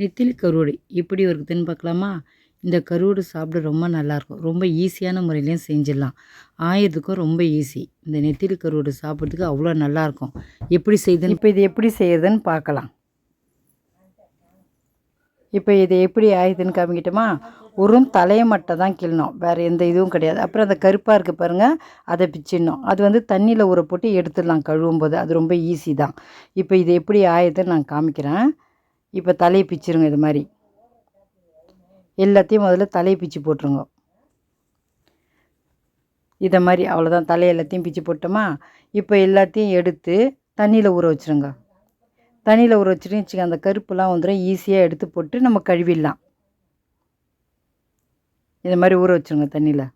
நெத்திலி கருவாடு. எப்படி இருக்குதுன்னு பார்க்கலாமா இந்த கருவாடு சாப்பிட ரொம்ப நல்லாயிருக்கும் ரொம்ப ஈஸியான முறையிலையும் செஞ்சிடலாம். ஆயிரத்துக்கும் ரொம்ப ஈஸி. இந்த நெத்திலி கருவாடு சாப்பிட்றதுக்கு அவ்வளோ நல்லாயிருக்கும் எப்படி செய்யுதுன்னு இப்போ இது எப்படி செய்கிறதுன்னு பார்க்கலாம் இப்போ இது எப்படி ஆயுதுன்னு காமிக்கிட்டோமா? வெறும் தலையை மட்டும் தான் கிள்ளணும். வேறு எந்த இதுவும் கிடையாது. அப்புறம் அந்த கருப்பாக இருக்குது பாருங்கள் அதை பிச்சிடணும். அது வந்து தண்ணியில் ஊற போட்டு எடுத்துடலாம் கழுவும் போது அது ரொம்ப ஈஸி தான். இப்போ இது எப்படி ஆயுதுன்னு நான் காமிக்கிறேன். இப்போ தலையை பிச்சுருங்க இது மாதிரி. எல்லாத்தையும் முதல்ல தலையை பிச்சு போட்டுருங்க. இதை மாதிரி அவ்வளோதான் தலையை எல்லாத்தையும் பிச்சு போட்டோமா? இப்போ எல்லாத்தையும் எடுத்து தண்ணியில் ஊற வச்சுருங்க. தண்ணியில் ஊற வச்சுட்டு வச்சுக்க அந்த கருப்புலாம் வந்துடும் ஈஸியாக எடுத்து போட்டு நம்ம கழுவிடலாம். இதை மாதிரி ஊற வச்சுருங்க தண்ணியில்.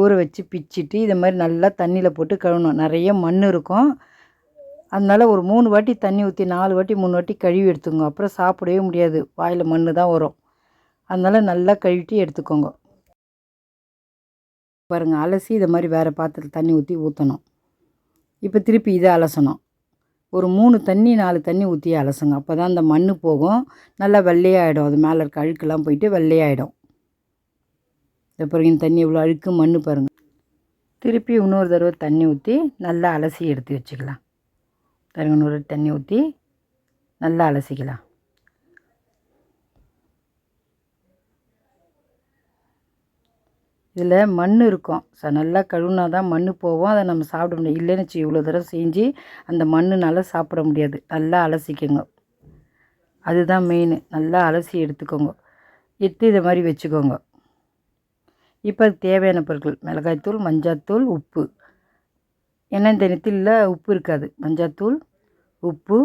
ஊற வச்சு பிச்சிட்டு இதை மாதிரி நல்லா தண்ணியில் போட்டு கழுவணும். நிறைய மண் இருக்கும். அதனால் ஒரு மூணு வாட்டி தண்ணி ஊற்றி நாலு வாட்டி மூணு வாட்டி கழுவி எடுத்துக்கோங்க. அப்புறம் சாப்பிடவே முடியாது. வாயில் மண் தான் வரும். அதனால் நல்லா கழுவிட்டு எடுத்துக்கோங்க. பாருங்கள் அலசி இதை மாதிரி வேறு பாத்திரத்தில் தண்ணி ஊற்றி ஊற்றணும் இப்போ திருப்பி இதை அலசணும். ஒரு மூணு தண்ணி நாலு தண்ணி ஊற்றி அலசுங்க. அப்போ தான் அந்த மண் போகும். நல்லா வெள்ளையாகிடும் அது மேலே இருக்க அழுக்கெல்லாம் போயிட்டு வெள்ளையாகிடும் அப்புறம் இந்த தண்ணி இவ்வளோ அழுக்கு மண் பாருங்கள் திருப்பி இன்னொரு தடவை தண்ணி ஊற்றி நல்லா அலசி எடுத்து வச்சுக்கலாம். பாருங்க தண்ணி ஊற்றி நல்லா அலசிக்கலாம். இதில் மண் இருக்கும். ச நல்லா கழுவுனா தான் மண் போகும். அதை நம்ம சாப்பிட முடியும். இல்லைன்னு வச்சு இவ்வளோ தடவை செஞ்சு அந்த மண்ணுனால சாப்பிட முடியாது. நல்லா அலசிக்கோங்க. அதுதான் மெயின் நல்லா அலசி எடுத்துக்கோங்க. எடுத்து இதை மாதிரி வச்சுக்கோங்க. இப்போ அதுக்கு தேவையான பொருட்கள். மிளகாய்த்தூள் மஞ்சாத்தூள் உப்பு. ஏன்னா இந்த நெத்தில உப்பு இருக்காது. மஞ்சாத்தூள் உப்பு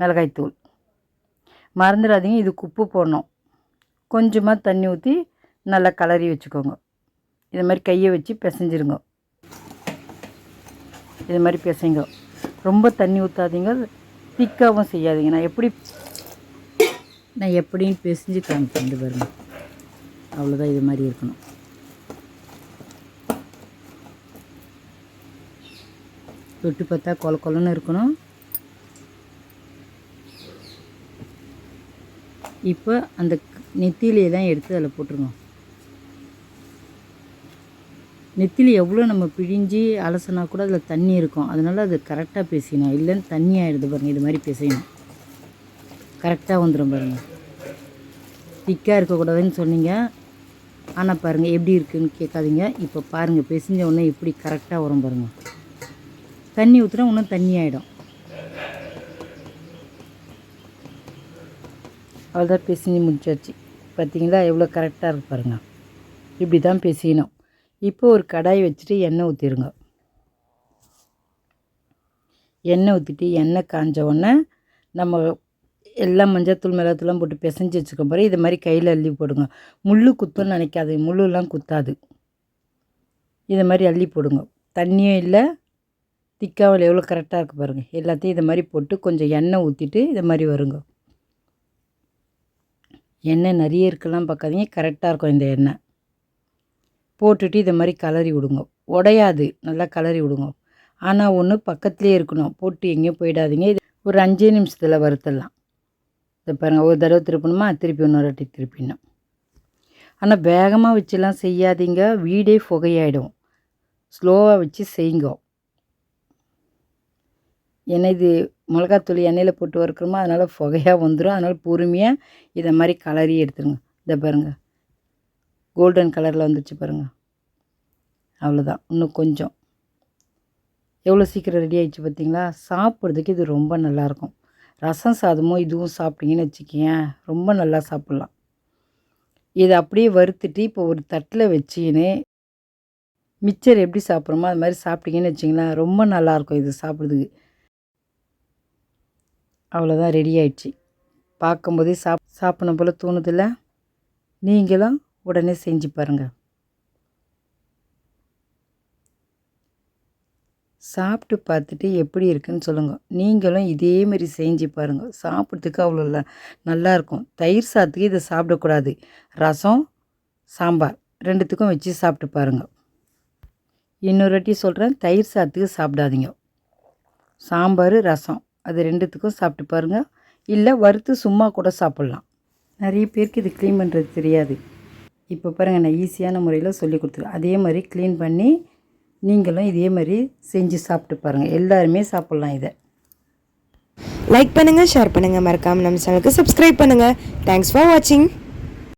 மிளகாய்த்தூள் மறந்துடாதீங்க இதுக்கு உப்பு போடணும். கொஞ்சமாக தண்ணி ஊற்றி நல்லா கலரி வச்சுக்கோங்க. இது மாதிரி கையை வச்சு பிசைஞ்சிருங்க. இது மாதிரி பிசைங்க. ரொம்ப தண்ணி ஊற்றாதீங்க திக்காகவும் செய்யாதீங்க. நான் எப்படி நான் எப்படின்னு பிசைஞ்சு காமிச்சு இந்த பாருங்க. அவ்வளோதான் இது மாதிரி இருக்கணும். தொட்டு பார்த்தா கொல கொலன்னு இருக்கணும். இப்போ அந்த நெத்திலியெல்லாம் எடுத்து அதில் போட்டுருங்க நெத்திலி எவ்வளோ நம்ம பிழிஞ்சு அலசினா கூட அதில் தண்ணி இருக்கும். அதனால் அது கரெக்டாக பேசிக்கணும். இல்லைன்னு தண்ணி ஆகிடுது பாருங்கள் இது மாதிரி பேசணும். கரெக்டாக வந்துடும் பாருங்கள் திக்காக இருக்கக்கூடாதுன்னு சொன்னீங்க. ஆனால் பாருங்கள் எப்படி இருக்குதுன்னு கேட்காதீங்க. இப்போ பாருங்கள் பேசிஞ்ச உடனே எப்படி கரெக்டாக வரும் பாருங்கள் தண்ணி ஊற்றுனா இன்னும் தண்ணி ஆகிடும் அவ்வளோதான் பிசைஞ்சு முடிச்சாச்சு. பார்த்தீங்களா எவ்வளோ கரெக்டாக இருக்கு பாருங்கள் இப்படி தான் பிசையணும் இப்போ ஒரு கடாய் வச்சுட்டு எண்ணெய் ஊற்றிடுங்க எண்ணெய் ஊற்றிட்டு எண்ணெய் காஞ்ச உடனே நம்ம எல்லாம் மஞ்சத்தூள் மிளகாத்தூள்லாம் போட்டு பிசைஞ்சு வச்சுக்க பாரு. இது மாதிரி கையில் அள்ளி போடுங்க. முள் குத்துன்னு நினைக்காது முள்ளுலாம் குத்தாது. இதை மாதிரி அள்ளி போடுங்க. தண்ணியும் இல்லை திக்காவில் எவ்வளோ கரெக்டாக இருக்குது பாருங்கள் எல்லாத்தையும் இதை மாதிரி போட்டு கொஞ்சம் எண்ணெய் ஊற்றிட்டு இதை மாதிரி வருங்க. எண்ணெய் நிறைய இருக்கலாம் பார்க்காதீங்க கரெக்டாக இருக்கும் இந்த எண்ணெய். போட்டுட்டு இதை மாதிரி கலரி விடுங்க. உடையாது நல்லா கலரி விடுங்க. ஆனால் ஒன்று பக்கத்துலேயே இருக்கணும். போட்டு எங்கேயும் போயிடாதீங்க. இது ஒரு அஞ்சே நிமிஷத்தில் வறுத்தலாம் இதை பாருங்கள் ஒரு தடவை திருப்பணுமா? திருப்பி இன்னொரு வாட்டி திருப்பிடணும். ஆனால் வேகமாக வச்சுலாம் செய்யாதீங்க. வீடே புகையாயிடும். ஸ்லோவாக வச்சு செய்யுங்க. எண்ணெய் இது மிளகாத்தூள் எண்ணெயில் போட்டு வறுக்கிறோமோ அதனால் புகையாக வந்துடும் அதனால் பொறுமையாக இதை மாதிரி கலரி எடுத்துருங்க. இதை பாருங்கள் கோல்டன் கலரில் வந்துச்சு பாருங்கள் அவ்வளோதான் இன்னும் கொஞ்சம். எவ்வளோ சீக்கிரம் ரெடி ஆகிடுச்சு பார்த்தீங்களா? சாப்பிட்றதுக்கு இது ரொம்ப நல்லாயிருக்கும். ரசம் சாதமும் இதுவும் சாப்பிட்டீங்கன்னு வச்சுக்கேன் ரொம்ப நல்லா சாப்பிட்லாம். இதை அப்படியே வறுத்துட்டு இப்போ ஒரு தட்டில் வச்சுக்கின்னு மிச்சர் எப்படி சாப்பிட்றோமோ அது மாதிரி சாப்பிட்டீங்கன்னு வச்சிங்களேன் ரொம்ப நல்லாயிருக்கும் இது சாப்பிட்றதுக்கு. அவ்வளோதான் ரெடி ஆயிடுச்சு. பார்க்கும்போதே சாப் சாப்பிடணும் போல் தோணுதில்ல? நீங்களும் உடனே செஞ்சு பாருங்கள் சாப்பிட்டு பார்த்துட்டு எப்படி இருக்குன்னு சொல்லுங்கள் நீங்களும் இதே மாதிரி செஞ்சு பாருங்கள் சாப்பிட்றதுக்கு அவ்வளோ இல்லை. நல்லாயிருக்கும் தயிர் சாத்துக்கு இதை சாப்பிடக்கூடாது. ரசம் சாம்பார் ரெண்டுத்துக்கும் வச்சு சாப்பிட்டு பாருங்கள் இன்னொரு வாட்டி சொல்கிறேன் தயிர் சாத்துக்கு சாப்பிடாதீங்க. சாம்பார் ரசம். அது ரெண்டுத்துக்கும் சாப்பிட்டு பாருங்கள் இல்லை வறுத்து சும்மா கூட சாப்பிட்லாம். நிறைய பேருக்கு இது க்ளீன் பண்ணுறது தெரியாது. இப்போ பாருங்கள் நான் ஈஸியான முறையில் சொல்லி கொடுத்துருக்கேன். அதே மாதிரி க்ளீன் பண்ணி நீங்களும் இதே மாதிரி செஞ்சு சாப்பிட்டு பாருங்கள் எல்லாருமே சாப்பிட்லாம் இதை. லைக் பண்ணுங்கள் ஷேர் பண்ணுங்கள் மறக்காமல் நம்ம சேனலுக்கு சப்ஸ்கிரைப் பண்ணுங்கள் தேங்க்ஸ் ஃபார் வாட்சிங்